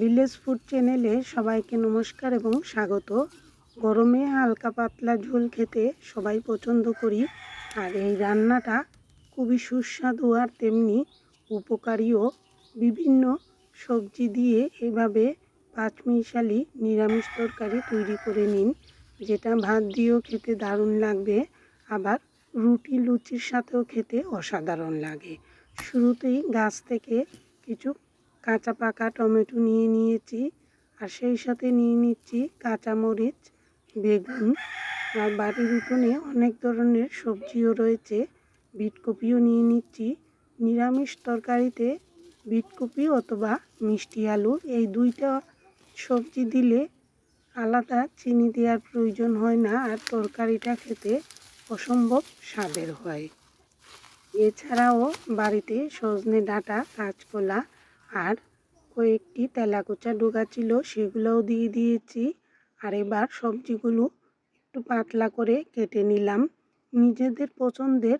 Village food চ্যানেলে সবাইকে নমস্কার এবং স্বাগত। গরমে হালকা পাতলা ঝোল খেতে সবাই পছন্দ করি। আর এই রান্নাটা খুবই সুস্বাদু আর তেমনি উপকারীও বিভিন্ন সবজি দিয়ে এভাবে পাঁচমিশালি নিরামিষ তরকারি তৈরি করে নিন, যেটা ভাত দিয়েও খেতে দারুণ লাগবে। আবার রুটি লুচির সাথেও খেতে অসাধারণ লাগে। শুরুতেই গাছ থেকে কিছু কাঁচা পাকা টমেটো নিয়ে নিয়েছি আর সেই সাথে নিয়ে নিচ্ছি কাঁচামরিচ, বেগুন আর বাড়ির উঠোনে অনেক ধরনের সবজিও রয়েছে। বিটকপিও নিয়ে নিচ্ছি। নিরামিষ তরকারিতে বিটকপি অথবা মিষ্টি আলু, এই দুইটা সবজি দিলে আলাদা চিনি দেওয়ার প্রয়োজন হয় না আর তরকারিটা খেতে অসম্ভব স্বাদের হয়। এছাড়াও বাড়িতে সজনে ডাঁটা, কাঁচকলা আর কয়েকটি তেলাকুচা ডোকা ছিল, সেগুলোও দিয়ে দিয়েছি। আর এবার সবজিগুলো একটু পাতলা করে কেটে নিলাম। নিজেদের পছন্দের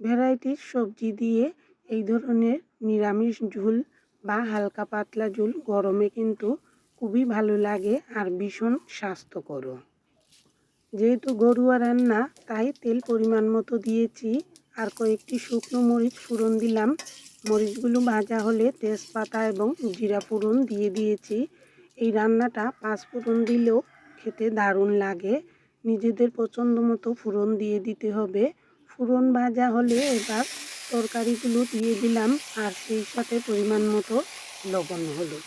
ভ্যারাইটির সবজি দিয়ে এই ধরনের নিরামিষ ঝোল বা হালকা পাতলা ঝোল গরমে কিন্তু খুবই ভালো লাগে আর ভীষণ স্বাস্থ্যকরও যেহেতু গরুয়া রান্না, তাই তেল পরিমাণ মতো দিয়েছি। আর কয়েকটি শুকনো মরিচ ফোড়ন দিলাম। মরিচগুলো ভাজা হলে তেজপাতা এবং জিরা ফোড়ন দিয়ে দিয়েছি। এই রান্নাটা পাঁচ ফোড়ন দিলেও খেতে দারুণ লাগে। নিজেদের পছন্দ মতো ফোড়ন দিয়ে দিতে হবে। ফোড়ন ভাজা হলে এবার তরকারিগুলো দিয়ে দিলাম আর সেই সাথে পরিমাণ মতো লবণ হলো।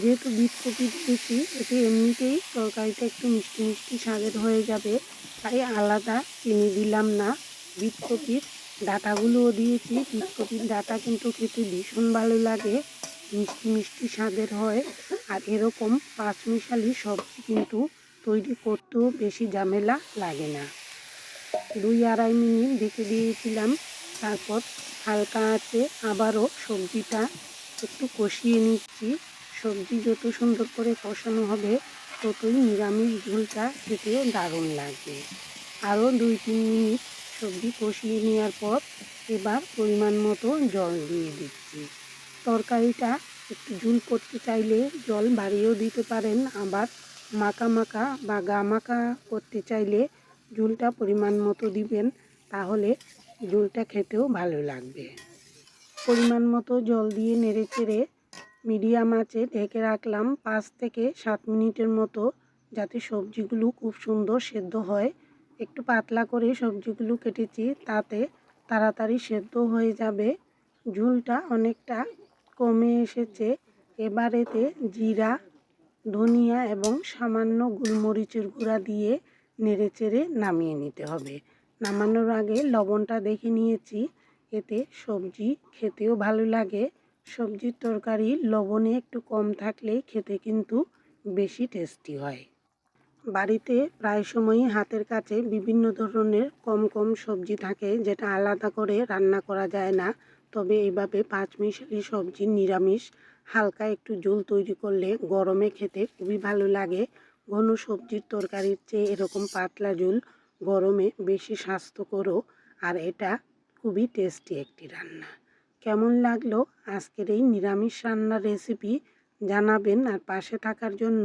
যেহেতু বিটকপি দিয়েছি, এতে এমনিতেই তরকারিটা একটু মিষ্টি মিষ্টি স্বাদের হয়ে যাবে, তাই আলাদা চিনি দিলাম না। বিটকপির ডাঁটাগুলোও দিয়েছি। বিটকপির ডাঁটা কিন্তু খেতে ভীষণ ভালো লাগে। মিষ্টি মিষ্টি স্বাদের হয়। আর এরকম পাঁচমিশালি সবজি কিন্তু তৈরি করতেও বেশি ঝামেলা লাগে না। দুই আড়াই মিনিট ঢেকে দিয়েছিলাম। তারপর হালকা আছে আবারও সবজিটা একটু কষিয়ে নিচ্ছি। সবজি যত সুন্দর করে কষানো হবে, ততই নিরামিষ ঝোলটা খেতেও দারুণ লাগবে। আরও দুই তিন মিনিট সবজি কষিয়ে নেওয়ার পর এবার পরিমাণ মতো জল দিয়ে দিচ্ছি। তরকারিটা একটু ঝুল করতে চাইলে জল বাড়িয়েও দিতে পারেন, আবার মাখা মাখা বা গা মাখা করতে চাইলে ঝুলটা পরিমাণ মতো দিবেন, তাহলে ঝুলটা খেতেও ভালো লাগবে। পরিমাণ মতো জল দিয়ে নেড়ে চেড়ে মিডিয়াম আঁচে ঢেকে রাখলাম পাঁচ থেকে সাত মিনিটের মতো, যাতে সবজিগুলো খুব সুন্দর সেদ্ধ হয়। একটু পাতলা করে সবজিগুলো কেটেছি, তাতে তাড়াতাড়ি সেদ্ধ হয়ে যাবে। ঝুলটা অনেকটা কমে এসেছে। এবারেতে জিরা, ধনিয়া এবং সামান্য গোলমরিচের গুঁড়া দিয়ে নেড়েচেড়ে নামিয়ে নিতে হবে। নামানোর আগে লবণটা দেখে নিয়েছি। এতে সবজি খেতেও ভালো লাগে। সবজির তরকারি লবণে একটু কম থাকলেই খেতে কিন্তু বেশি টেস্টি হয়। বাড়িতে প্রায় সময়ই হাতের কাছে বিভিন্ন ধরনের কম কম সবজি থাকে, যেটা আলাদা করে রান্না করা যায় না। তবে এইভাবে পাঁচমিশালি সবজি নিরামিষ, হালকা একটু ঝোল তৈরি করলে গরমে খেতে খুবই ভালো লাগে। ঘন সবজির তরকারির চেয়ে এরকম পাতলা ঝোল গরমে বেশি স্বাস্থ্যকরও, আর এটা খুবই টেস্টি একটি রান্না। কেমন লাগল আজকের এই নিরামিষ রান্নার রেসিপি জানাবেন আর পাশে থাকার জন্য